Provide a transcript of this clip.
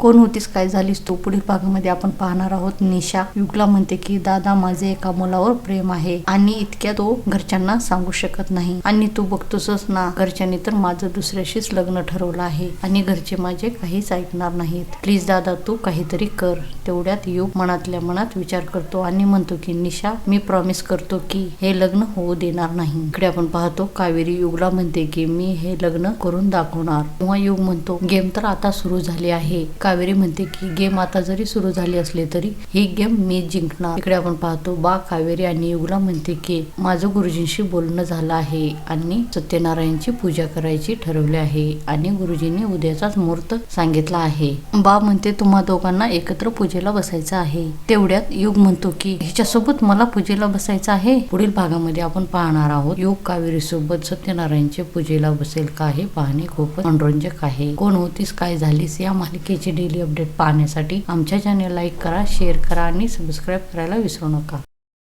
कोण होतीस काय झालीस तू पुढील भागामध्ये आपण पाहणार आहोत. निशा युगला म्हणते की दादा माझे एका मुलावर प्रेम आहे आणि इतक्या तो घरच्यांना सांगू शकत नाही. आणि तू बघतोसच ना घरच्यांनी तर माझं दुसऱ्याशीच लग्न ठरवलं आहे आणि घरचे माझे काहीच ऐकणार नाहीत. प्लीज दादा तू काहीतरी कर. तेवढ्यात युग मनातल्या मनात विचार करतो आणि म्हणतो की निशा मी प्रॉमिस करतो की हे लग्न होऊ देणार नाही. इकडे आपण पाहतो कावेरी युगला म्हणते की मी हे लग्न करून दाखवणार. तेव्हा युग म्हणतो गेम तर आता सुरू झाली आहे. कावेरी म्हणते की गेम आता जरी सुरू झाली असले तरी ही गेम मी जिंकणार. इकडे आपण पाहतो बा कावेरी आणि युगला म्हणते की माझं गुरुजींशी बोलणं झालं आहे आणि सत्यनारायणची पूजा करायची ठरवले आहे आणि गुरुजींनी उद्याचाच मुहूर्त सांगितला आहे. बा म्हणते तुम्हा दोघांना एकत्र पूजेला बसायचं आहे. तेवढ्यात युग म्हणतो की हिच्यासोबत मला पूजेला बसायचं आहे. पुढील भागामध्ये आपण पाहणार आहोत युग कावेरी सोबत सत्यनारायणच्या पूजेला बसेल का हे पाहणे खूपच मनोरंजक आहे. कोण होतीस? काय झालीस? या मालिकेची डेली अपडेट पाहण्यासाठी आमच्या चॅनल लाईक करा शेअर करा आणि सबस्क्राईब करायला विसरू नका.